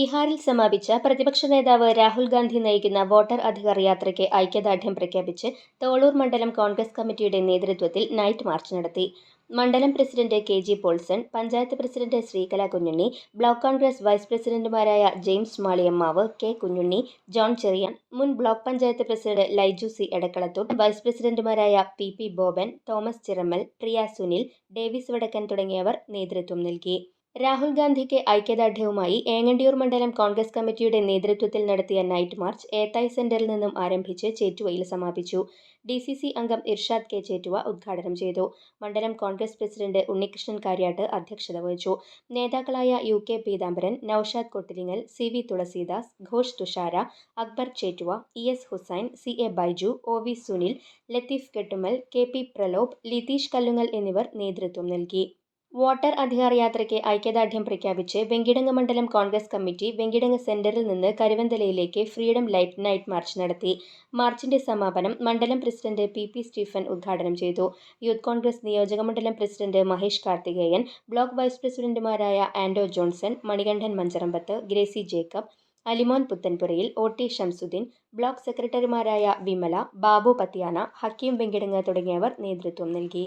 ബീഹാറിൽ സമാപിച്ച പ്രതിപക്ഷ നേതാവ് രാഹുൽ ഗാന്ധി നയിക്കുന്ന വോട്ടർ അധികാർ യാത്രയ്ക്ക് ഐക്യദാർഢ്യം പ്രഖ്യാപിച്ച് തോളൂർ മണ്ഡലം കോൺഗ്രസ് കമ്മിറ്റിയുടെ നേതൃത്വത്തിൽ നൈറ്റ് മാർച്ച് നടത്തി. മണ്ഡലം president K G Paulson panchayat president Sreekala Kunjunni block Congress vice പ്രസിഡന്റുമാരായ James Maliyammavu K Kunjunni John Cheriyan മുൻ block panchayat president Laiju C Edakkalathur vice പ്രസിഡന്റുമാരായ P P Boban Thomas Chiramel Priya Sunil Davis Vadakkan തുടങ്ങിയവർ നേതൃത്വം നൽകി. രാഹുൽ ഗാന്ധിക്ക് ഐക്യദാർഢ്യവുമായി ഏങ്ങണ്ടിയൂർ മണ്ഡലം കോൺഗ്രസ് കമ്മിറ്റിയുടെ നേതൃത്വത്തിൽ നടത്തിയ നൈറ്റ് മാർച്ച് ഏത്തായ് സെന്ററിൽ നിന്നും ആരംഭിച്ച് ചേറ്റുവയിൽ സമാപിച്ചു. ഡി സി സി അംഗം ഇർഷാദ് കെ ചേറ്റുവ ഉദ്ഘാടനം ചെയ്തു. മണ്ഡലം കോൺഗ്രസ് പ്രസിഡന്റ് ഉണ്ണികൃഷ്ണൻ കാര്യാട്ട് അധ്യക്ഷത വഹിച്ചു. നേതാക്കളായ U K Peethambaran Noushad Kottilingal C V Thulasidas Ghosh Thushara Akbar Chettuva E S Hussain C A Baiju O V Sunil Latheef Kettumal K P Pralobh Litheesh Kallungal എന്നിവർ നേതൃത്വം നൽകി. വോട്ടർ അധികാർ യാത്രയ്ക്ക് ഐക്യദാർഢ്യം പ്രഖ്യാപിച്ച് വെങ്കിടങ്ങ് മണ്ഡലം കോൺഗ്രസ് കമ്മിറ്റി വെങ്കിടങ്ങ് സെന്ററിൽ നിന്ന് കരുവന്തലയിലേക്ക് ഫ്രീഡം ലൈറ്റ് നൈറ്റ് മാർച്ച് നടത്തി. മാർച്ചിന്റെ സമാപനം മണ്ഡലം പ്രസിഡന്റ് പി പി സ്റ്റീഫൻ ഉദ്ഘാടനം ചെയ്തു. യൂത്ത് കോൺഗ്രസ് നിയോജക മണ്ഡലം president Mahesh Karthikeyan block vice പ്രസിഡന്റുമാരായ Ando Johnson Manikandan Mancharambath Gracy Jacob Alimon Puthenpurayil O T Shamsuddin block സെക്രട്ടറിമാരായ വിമല ബാബു പത്യാന ഹക്കീം വെങ്കിടങ്ങ് തുടങ്ങിയവർ നേതൃത്വം നൽകി.